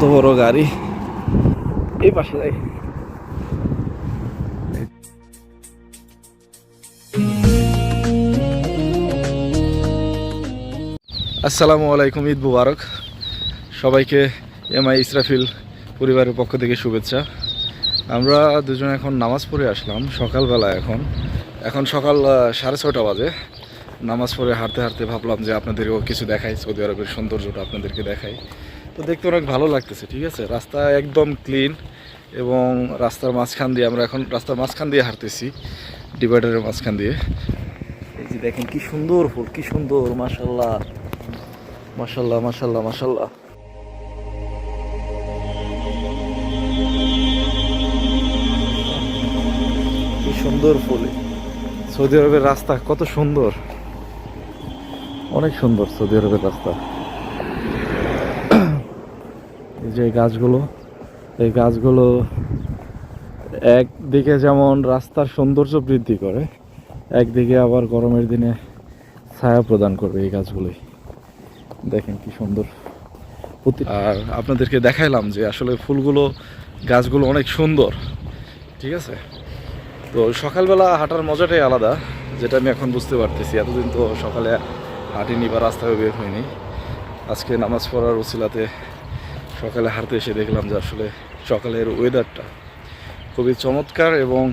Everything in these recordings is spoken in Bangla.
কত বড় গাড়ি। এই পাশে যাই। আসসালামু আলাইকুম, ঈদ মুবারক। সবাইকে এমআই ইসরাফিল পরিবারের পক্ষ থেকে শুভেচ্ছা। আমরা দুজন এখন নামাজ পড়ে আসলাম, সকালবেলা এখন। এখন সকাল সাড়ে ছটা বাজে। নামাজ পড়ে হাঁটতে হাঁটতে ভাবলাম যে আপনাদেরকেও কিছু দেখাই, সৌদি আরবের সৌন্দর্যটা আপনাদেরকে দেখাই। তো দেখতে অনেক ভালো লাগতেছে, ঠিক আছে? রাস্তা একদম ক্লিন এবং রাস্তার মাঝখান দিয়ে আমরা এখন রাস্তার মাঝখান দিয়ে হাঁটতেছি ডিভাইডারের মাঝখান দিয়ে। এই যে দেখেন কি সুন্দর ফুল, কি সুন্দর মাশাল্লাহ মাশাল্লাহ মাশাল্লাহ মাশাল্লাহ কি সুন্দর ফুল। সৌদি আরবের রাস্তা কত সুন্দর। অনেক সুন্দর সৌদি আরবের রাস্তা। যে গাছগুলো, এই গাছগুলো একদিকে যেমন রাস্তার সৌন্দর্য বৃদ্ধি করে, একদিকে আবার গরমের দিনে ছায়া প্রদান করবে এই গাছগুলোই। দেখেন কি সুন্দর। আর আপনাদেরকে দেখাইলাম যে আসলে ফুলগুলো, গাছগুলো অনেক সুন্দর, ঠিক আছে? তো সকালবেলা হাঁটার মজাটাই আলাদা, যেটা আমি এখন বুঝতে পারতেছি। এতদিন তো সকালে হাঁটিনি বা রাস্তায় বের হয়নি আজকে নামাজ পড়ার উসিলাতে সকালে হাঁটতে এসে দেখলাম যে আসলে সকালের ওয়েদারটা খুবই চমৎকার এবং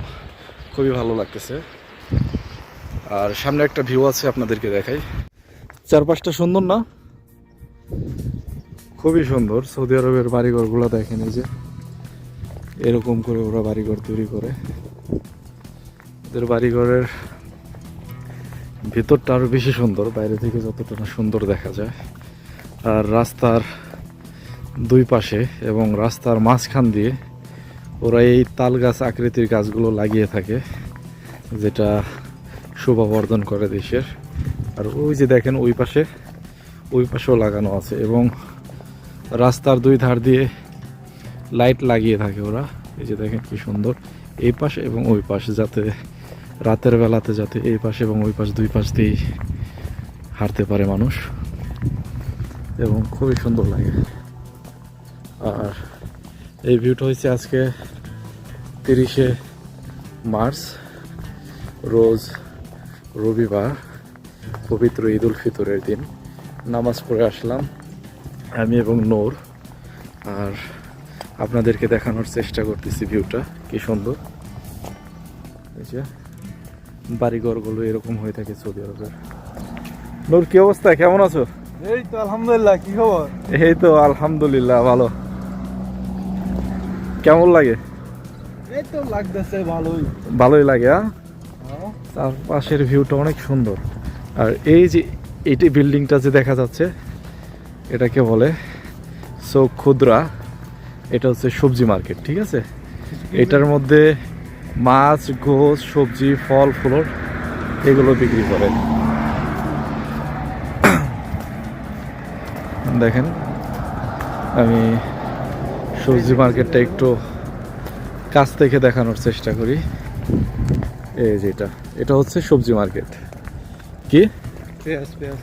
খুবই ভালো লাগতেছে। আর সামনে একটা ভিউ আছে আপনাদেরকে দেখাই। চারপাশটা সুন্দর না? খুবই সুন্দর। সৌদি আরবের বাড়িঘরগুলো দেখেন এই যে। এরকম করে ওরা বাড়িঘর তৈরি করে। ওদের বাড়িঘরের ভেতরটা আরও বেশি সুন্দর, বাইরে থেকে যতটা না সুন্দর দেখা যায়। আর রাস্তার দুই পাশে এবং রাস্তার মাঝখান দিয়ে ওরা এই তাল গাছ আকৃতির গাছগুলো লাগিয়ে থাকে, যেটা শোভা বর্ধন করে দেশের। আর ওই যে দেখেন, ওই পাশে, ওই পাশেও লাগানো আছে এবং রাস্তার দুই ধার দিয়ে লাইট লাগিয়ে থাকে ওরা। এই যে দেখেন কি সুন্দর, এই পাশে এবং ওই পাশে যাতে রাতের বেলাতে যাতে এই পাশে এবং ওই পাশ দুই পাশ দিয়েই হাঁটতে পারে মানুষ এবং খুবই সুন্দর লাগে। আর এই ভিউটা হয়েছে আজকে তিরিশে মার্চ রোজ রবিবার পবিত্র ঈদ উল ফিতরের দিন। নামাজ পড়ে আসলাম আমি এবং নূর। আর আপনাদেরকে দেখানোর চেষ্টা করতেছি ভিউটা কি সুন্দর। এই যে বাড়িঘরগুলো এরকম হয়ে থাকে সৌদি আরবের নূর কি অবস্থা? কেমন আছো? এই তো আলহামদুলিল্লাহ কি খবর? এই তো আলহামদুলিল্লাহ ভালো। কেমন লাগে? এই তো লাগতেছে ভালোই। ভালোই লাগে হ্যাঁ? হ্যাঁ। তার পাশের ভিউটা অনেক সুন্দর। আর এই যে এটি বিল্ডিংটা যে দেখা যাচ্ছে এটাকে বলে সো ক্ষুদ্রা এটা হচ্ছে সবজি মার্কেট ঠিক আছে? এটার মধ্যে মাছ গোস সবজি ফল ফুলর এগুলো বিক্রি করে। দেখেন আমি সবজি মার্কেটটা একটু কাছ থেকে দেখানোর চেষ্টা করি। এই যে এটা। এটা হচ্ছে সবজি মার্কেট। কি? পেঁয়াজ পেঁয়াজ।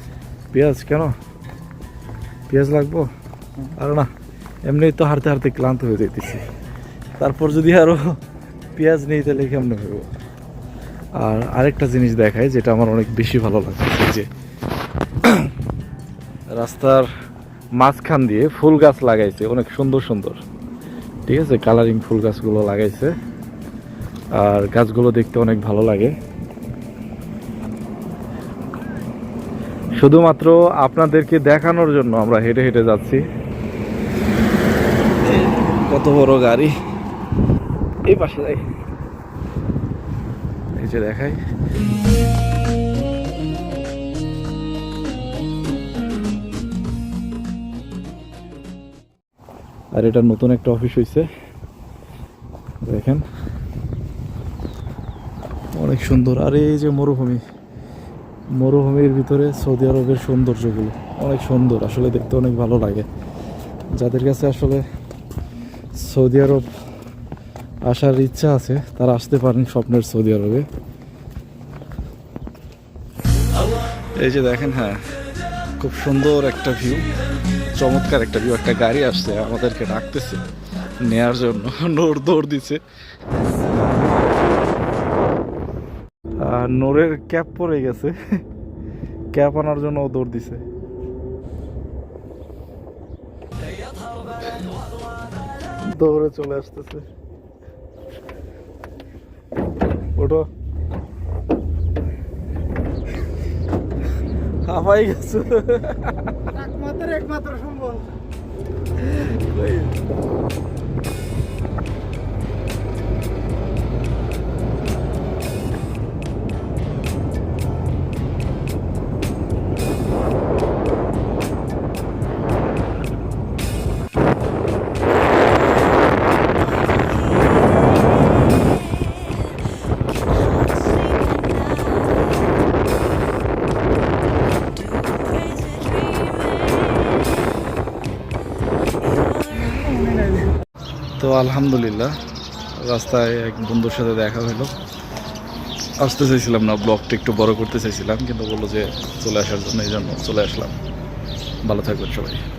পেঁয়াজ কেন? পেঁয়াজ লাগবো? আর না এমনি তো হাঁটতে হাঁটতে ক্লান্ত হয়ে যাইতেছি। তারপর যদি আরও পেঁয়াজ নেই তাহলে কেমন হইব? আর আরেকটা জিনিস দেখায় যেটা আমার অনেক বেশি ভালো লাগছে যে রাস্তার মাঝখান দিয়ে ফুল গাছ লাগাইছে অনেক সুন্দর সুন্দর। ঠিক আছে? কালারিং ফুল গাছগুলো লাগাইছে। আর গাছগুলো দেখতে অনেক ভালো লাগে। শুধুমাত্র আপনাদেরকে দেখানোর জন্য আমরা হেঁটে হেঁটে যাচ্ছি। কত বড় গাড়ি। এই পাশে যাই। এই যে দেখাই। আর এটা নতুন একটা অফিস হয়েছে দেখেন। অনেক সুন্দর। আর এই যে মরুভূমি, মরুভূমির ভিতরে সৌদি আরবের সৌন্দর্যগুলো অনেক সুন্দর। আসলে দেখতে অনেক ভালো লাগে। যাদের কাছে আসলে সৌদি আরব আসার ইচ্ছা আছে, তারা আসতে পারেন স্বপ্নের সৌদি আরবে। এই যে দেখেন হ্যাঁ। খুব সুন্দর একটা ভিউ চমৎকার একটা ভিউ একটা গাড়ি আসছে, আমাদেরকে ডাকতেছে, নেয়ার জন্য, নোর দৌড় দিছে। আর নোরের ক্যাপ পরে গেছে, ক্যাপ আনার জন্য ও দৌড় দিছে। দৌড়ে চলে আসতেছে। ওটো হাফাই গেছো। একমাত্র একমাত্র সম্বল। তো আলহামদুলিল্লাহ, রাস্তায় এক বন্ধুর সাথে দেখা হলো। আসতে চাইছিলাম না, ব্লগটা একটু বড় করতে চাইছিলাম, কিন্তু বলল যে চলে আসার জন্য, এই জন্য চলে আসলাম। ভালো থাকবেন সবাই।